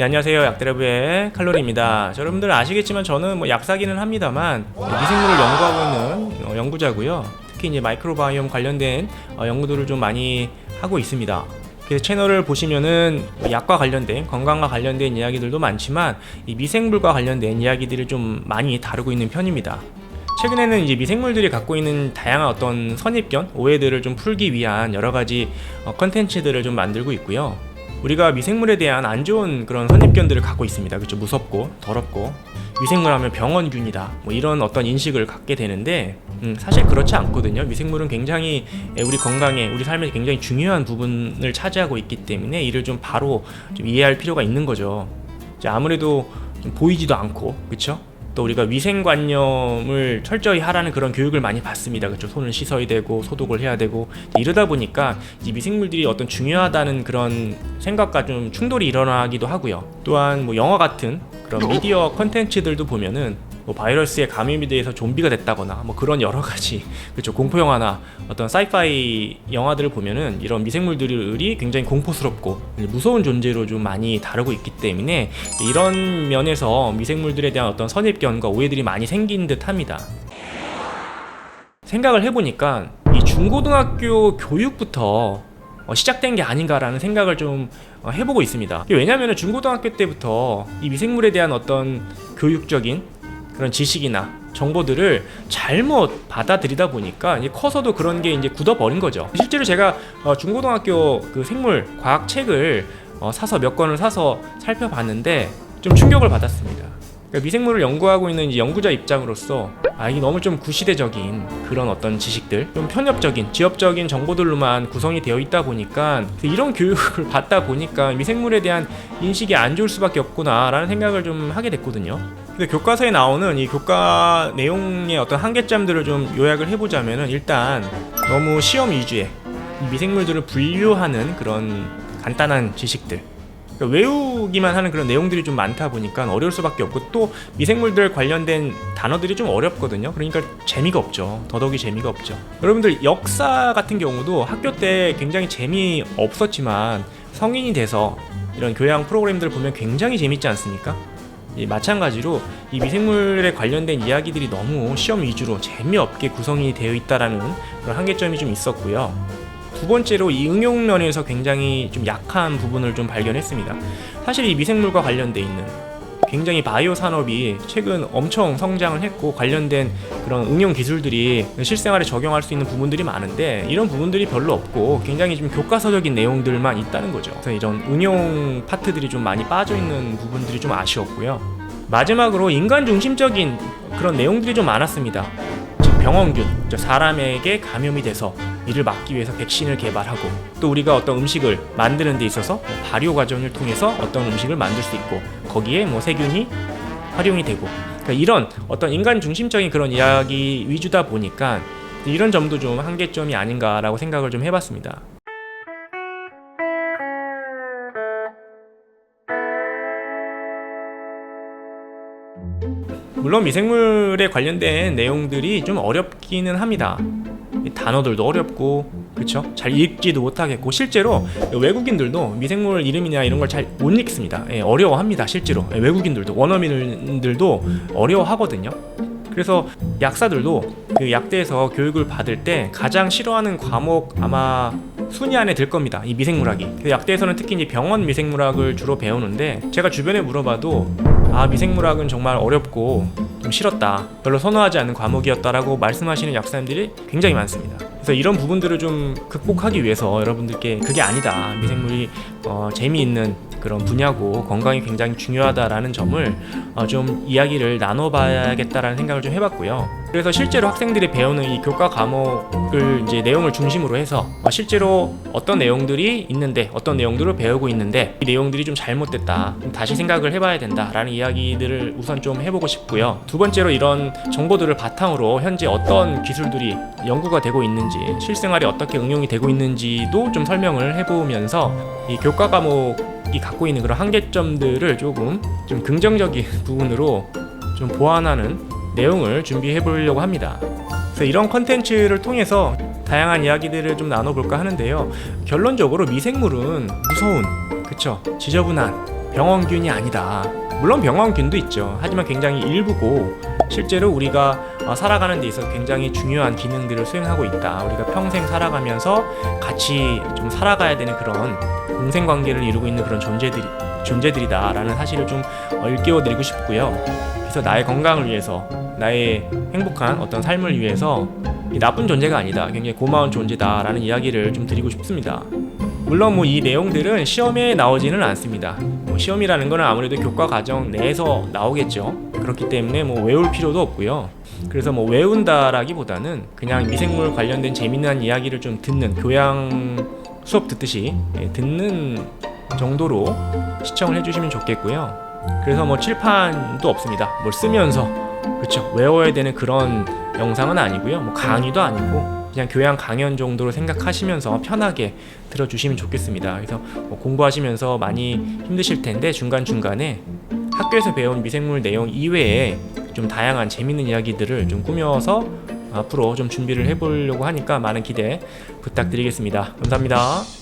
네, 안녕하세요. 약대라부의 칼로리입니다. 자, 여러분들 아시겠지만 저는 뭐 약사기는 합니다만 미생물을 연구하고 있는 어, 연구자고요. 특히 이제 마이크로바이옴 관련된 어, 연구들을 좀 많이 하고 있습니다. 그래서 채널을 보시면은 뭐 약과 관련된 건강과 관련된 이야기들도 많지만 이 미생물과 관련된 이야기들을 좀 많이 다루고 있는 편입니다. 최근에는 이제 미생물들이 갖고 있는 다양한 어떤 선입견, 오해들을 좀 풀기 위한 여러 가지 어, 컨텐츠들을 좀 만들고 있고요. 우리가 미생물에 대한 안 좋은 그런 선입견들을 갖고 있습니다. 그렇죠? 무섭고 더럽고 미생물 하면 병원균이다. 뭐 이런 어떤 인식을 갖게 되는데 음, 사실 그렇지 않거든요. 미생물은 굉장히 에, 우리 건강에 우리 삶에 굉장히 중요한 부분을 차지하고 있기 때문에 이를 좀 바로 좀 이해할 필요가 있는 거죠. 아무래도 좀 보이지도 않고 그렇죠? 또 우리가 위생관념을 철저히 하라는 그런 교육을 많이 받습니다. 그렇죠? 손을 씻어야 되고 소독을 해야 되고 이러다 보니까 이 미생물들이 어떤 중요하다는 그런 생각과 좀 충돌이 일어나기도 하고요. 또한 뭐 영화 같은 그런 미디어 컨텐츠들도 보면은 뭐 바이러스에 감염이 돼서 좀비가 됐다거나 뭐 그런 여러 가지 그렇죠 공포 영화나 어떤 사이파이 영화들을 보면은 이런 미생물들이 굉장히 공포스럽고 무서운 존재로 좀 많이 다루고 있기 때문에 이런 면에서 미생물들에 대한 어떤 선입견과 오해들이 많이 생긴 듯합니다. 생각을 해보니까 이 중고등학교 교육부터 어, 시작된 게 아닌가라는 생각을 좀 어, 해보고 있습니다. 왜냐하면 중고등학교 때부터 이 미생물에 대한 어떤 교육적인 그런 지식이나 정보들을 잘못 받아들이다 보니까 이제 커서도 그런 게 이제 굳어버린 거죠. 실제로 제가 어, 중고등학교 그 생물 과학 책을 어, 사서 몇 권을 사서 살펴봤는데 좀 충격을 받았습니다. 그러니까 미생물을 연구하고 있는 연구자 입장으로서 아 이게 너무 좀 구시대적인 그런 어떤 지식들, 좀 편협적인 지엽적인 정보들로만 구성이 되어 있다 보니까 이런 교육을 받다 보니까 미생물에 대한 인식이 안 좋을 수밖에 없구나라는 생각을 좀 하게 됐거든요. 근데 교과서에 나오는 이 교과 내용의 어떤 한계점들을 좀 요약을 해보자면은 일단 너무 시험 위주의 이 미생물들을 분류하는 그런 간단한 지식들 그러니까 외우기만 하는 그런 내용들이 좀 많다 보니까 어려울 수밖에 없고 또 미생물들 관련된 단어들이 좀 어렵거든요. 그러니까 재미가 없죠. 더더욱이 재미가 없죠. 여러분들 역사 같은 경우도 학교 때 굉장히 재미 없었지만 성인이 돼서 이런 교양 프로그램들을 보면 굉장히 재밌지 않습니까? 이 마찬가지로 이 미생물에 관련된 이야기들이 너무 시험 위주로 재미없게 구성이 되어 있다라는 그런 한계점이 좀 있었고요. 두 번째로 이 응용 면에서 굉장히 좀 약한 부분을 좀 발견했습니다. 사실 이 미생물과 관련돼 있는 굉장히 바이오 산업이 최근 엄청 성장을 했고 관련된 그런 응용 기술들이 실생활에 적용할 수 있는 부분들이 많은데 이런 부분들이 별로 없고 굉장히 좀 교과서적인 내용들만 있다는 거죠. 그래서 이런 응용 파트들이 좀 많이 빠져 있는 부분들이 좀 아쉬웠고요. 마지막으로 인간 중심적인 그런 내용들이 좀 많았습니다. 즉 병원균, 즉 사람에게 감염이 돼서 이를 막기 위해서 백신을 개발하고 또 우리가 어떤 음식을 만드는 데 있어서 뭐 발효 과정을 통해서 어떤 음식을 만들 수 있고 거기에 뭐 세균이 활용이 되고 그러니까 이런 어떤 인간 중심적인 그런 이야기 위주다 보니까 이런 점도 좀 한계점이 아닌가라고 생각을 좀 해봤습니다. 물론 미생물에 관련된 내용들이 좀 어렵기는 합니다. 이 단어들도 어렵고 그쵸? 잘 읽지도 못하겠고 실제로 외국인들도 미생물 이름이나 이런 걸 잘 못 읽습니다. 예, 어려워합니다. 실제로 예, 외국인들도 원어민들도 어려워하거든요. 그래서 약사들도 그 약대에서 교육을 받을 때 가장 싫어하는 과목 아마 순위 안에 들 겁니다. 이 미생물학이. 그래서 약대에서는 특히 이제 병원 미생물학을 주로 배우는데 제가 주변에 물어봐도 아 미생물학은 정말 어렵고 좀 싫었다. 별로 선호하지 않는 과목이었다라고 말씀하시는 약사님들이 굉장히 많습니다. 그래서 이런 부분들을 좀 극복하기 위해서 여러분들께 그게 아니다. 미생물이 어, 재미있는 그런 분야고 건강이 굉장히 중요하다라는 점을 어, 좀 이야기를 나눠봐야겠다라는 생각을 좀 해봤고요. 그래서 실제로 학생들이 배우는 이 교과 과목을 이제 내용을 중심으로 해서 어, 실제로 어떤 내용들이 있는데 어떤 내용들을 배우고 있는데 이 내용들이 좀 잘못됐다. 좀 다시 생각을 해봐야 된다라는 이야기들을 우선 좀 해보고 싶고요. 두 번째로 이런 정보들을 바탕으로 현재 어떤 기술들이 연구가 되고 있는지 실생활에 어떻게 응용이 되고 있는지도 좀 설명을 해보면서 이 교과 과목 이 갖고 있는 그런 한계점들을 조금 좀 긍정적인 부분으로 좀 보완하는 내용을 준비해 보려고 합니다. 그래서 이런 컨텐츠를 통해서 다양한 이야기들을 좀 나눠볼까 하는데요. 결론적으로 미생물은 무서운, 그쵸? 지저분한 병원균이 아니다. 물론 병원균도 있죠. 하지만 굉장히 일부고 실제로 우리가 어, 살아가는 데 있어서 굉장히 중요한 기능들을 수행하고 있다. 우리가 평생 살아가면서 같이 좀 살아가야 되는 그런 공생 관계를 이루고 있는 그런 존재들이 존재들이다라는 사실을 좀 어, 일깨워드리고 싶고요. 그래서 나의 건강을 위해서 나의 행복한 어떤 삶을 위해서 이 나쁜 존재가 아니다. 굉장히 고마운 존재다라는 이야기를 좀 드리고 싶습니다. 물론 뭐 이 내용들은 시험에 나오지는 않습니다. 뭐 시험이라는 거는 아무래도 교과 과정 내에서 나오겠죠. 그렇기 때문에 뭐 외울 필요도 없고요. 그래서 뭐 외운다라기보다는 그냥 미생물 관련된 재미난 이야기를 좀 듣는 교양 수업 듣듯이 예, 듣는 정도로 시청을 해주시면 좋겠고요. 그래서 뭐 칠판도 없습니다. 뭘 쓰면서 그렇죠 외워야 되는 그런 영상은 아니고요. 뭐 강의도 아니고 그냥 교양 강연 정도로 생각하시면서 편하게 들어주시면 좋겠습니다. 그래서 뭐 공부하시면서 많이 힘드실 텐데 중간 중간에 학교에서 배운 미생물 내용 이외에 좀 다양한 재밌는 이야기들을 좀 꾸며서 앞으로 좀 준비를 해보려고 하니까 많은 기대 부탁드리겠습니다. 감사합니다.